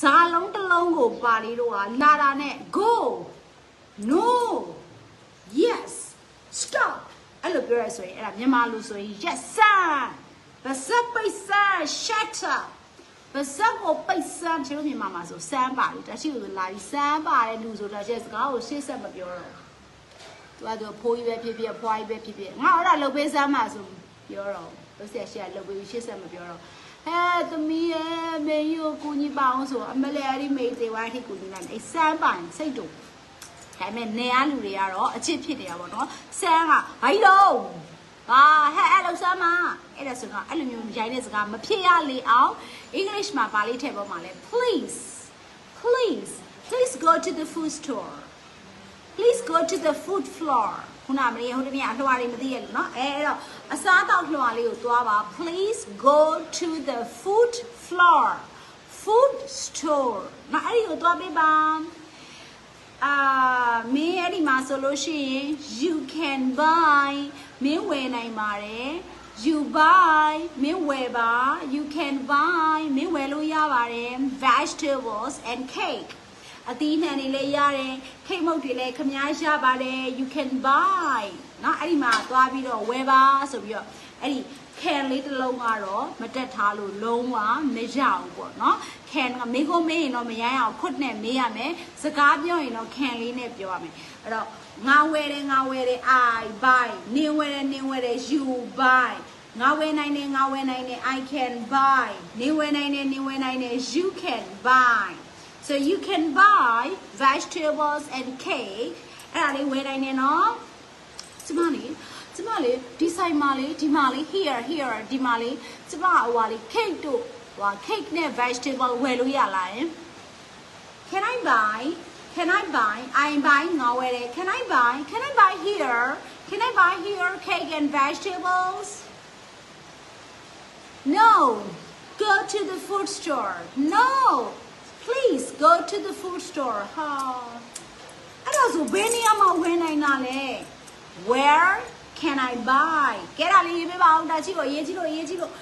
ဇာလုံးတစ်လုံးကိုပါလေးတော့လာတာနဲ့ go no yes stop အဲ့လိုပြောရဆိုရင်အဲ့ဒါမြန်မာလူဆိုရင် yes sir ဘာစပ်ပိတ်စမ်း shut up ဘာစပ်ကိုပိတ်စမ်းချင်လို့မြန်မာမှာဆိုစမ်းပါတယ်တချို့ဆိုလာပြီးစမ်းပါတယ်လူဆိုတော့ကျစကားကိုရှေ့ဆက်မပြောတော့သူကသူဖိုးကြီးပဲဖြစ်ဖြစ်ဖွားကြီးပဲဖြစ်ဖြစ်ငါအဲ့ဒါလှုပ်ပေးစမ်းမှာဆိုပြောတော့လို့ဆက်ရှေ့လှုပ်ပေးရှေ့ဆက်မပြောတော့ ဟဲ့သမီးရဲ့မေယိုကူညီပါအောင်ဆိုအမလေးအရီမေသေးဝိုင်းထိကူညီလိုက်အဲ့စမ်းပါရင်စိတ်တူဒါပေမဲ့နေရလူတွေကတော့အချစ်ဖြစ်နေတာပေါ့နော်ဆန်းကဘာကြီးတော့ဟာဟဲ့အဲ့လောက်စမ်းမအဲ့ဒါဆိုတော့အဲ့လိုမျိုးရိုင်းတဲ့စကားမဖြစ်ရလေအောင် English မှာပါလေးထည့်ပေါ်မှာလဲ please please please go to the food store please go to the food floor ခုနမလေးဟိုတနေ့အလှော်လေးမသိရလို့เนาะအဲအဲ့တော့အစားအသောက်လှော်လေးကိုသွားပါ please go to the food floor food store နော်အဲ့ဒီကိုသွားပေးပါအာမင်းအဲ့ဒီမှာဆိုလို့ရှိရင် you can buy မင်းဝယ်နိုင်ပါတယ် you buy မင်းဝယ်ပါ you can buy မင်းဝယ်လို့ရပါတယ် vegetables and cake အသီးနှံတွေလည်းရတယ်ခိတ်မုတ်တွေလည်းခမားရပါတယ် you can buy เนาะအဲ့ဒီမှာသွားပြီးတော့ဝယ်ပါဆိုပြီးတော့အဲ့ဒီ can လေးတစ်လုံးကတော့မတက်ထားလို့လုံးဝမရဘူးပေါ့เนาะ can ကမေးခွန်းမေးရင်တော့မရရအောင်ခွတ်နဲ့မေးရမယ်စကားပြောရင်တော့ can လေးနဲ့ပြောရမယ်အဲ့တော့ငါဝယ်တယ်ငါဝယ်တယ် I buy နင်ဝယ်တယ်နင်ဝယ်တယ် you buy ငါဝယ်နိုင်တယ်ငါဝယ်နိုင်တယ် I can buy နင်ဝယ်နိုင်တယ်နင်ဝယ်နိုင်တယ် you can buy So you can buy vegetables and cake. And when I know, this is Mali, Dimali, here, here, Dimali, Somali, cake to, well, cake ne vegetable, well, we eh? are Can I buy? Can I buy? I'm buying already. Can I buy? Can I buy here? Can I buy here cake and vegetables? No. Go to the food store. No please go to the food store ဟာအဲ့ဒါဆိုဘယ်နေရာမှာဝယ်နိုင်တာလဲ Where can I buy ကဲဒါလေးရေးပေးပါဦးတာချီကိုရေးကြည့်လို့ရေးကြည့်လို့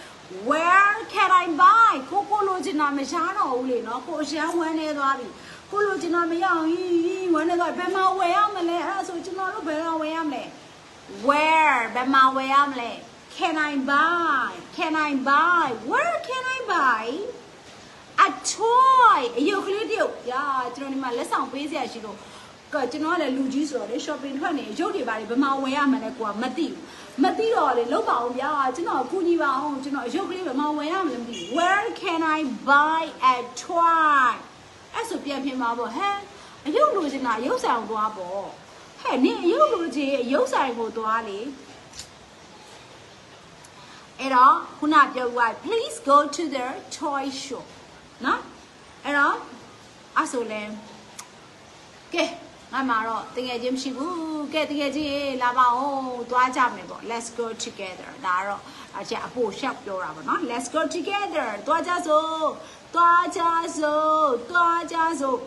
Where can I buy ကိုကိုလိုချင်တာမရှားတော့ဘူးလေနော်ကိုအရှမ်းဝမ်းနေသွားပြီကိုလိုချင်တာမရအောင်ဟီးဝမ်းနေသွားဘယ်မှာဝယ်ရမလဲအဲ့ဒါဆိုကျွန်တော်တို့ဘယ်တော့ဝယ်ရမလဲ Where ဘယ်မှာဝယ်ရမလဲ Can I buy Can I buy Where can I buy a toy အယုတ်ကလေးတယောက်ညာကျွန်တော်ဒီမှာလက်ဆောင်ပေးစရာရှိလို့ကကျွန်တော်ကလည်းလူကြီးဆိုတော့လေ shopping ထွက်နေရုပ်တွေပါလေဘယ်မှာဝယ်ရမလဲကိုကမသိဘူးမသိတော့လေလောက်ပါအောင်ဗျာကျွန်တော်ကူညီပါအောင်ကျွန်တော်ရုပ်ကလေးဘယ်မှာဝယ်ရမလဲမသိဘူး Where can I buy a toy အဲ့ဆိုပြန်ပြင်ပါပေါ့ဟဲ့အယုတ်လိုချင်တာရုပ်ဆိုင်ကိုသွားပေါ့ဟဲ့နင်အယုတ်လိုချင်ရုပ်ဆိုင်ကိုသွားလေအဲ့တော့ခုနပြောပြ please go to the toy shop နော်အဲ့တော့အဲ့ဆိုလဲကဲငါမှာတော့တကယ်ချင်းမရှိဘူးကဲတကယ်ချင်းလာပါဦးသွားကြမယ်ပေါ့ let's go together ဒါကတော့အချက်အဖို့ရှောက်ပြောတာပေါ့နော် let's go together သွားကြစို့သွားကြစို့သွားကြစို့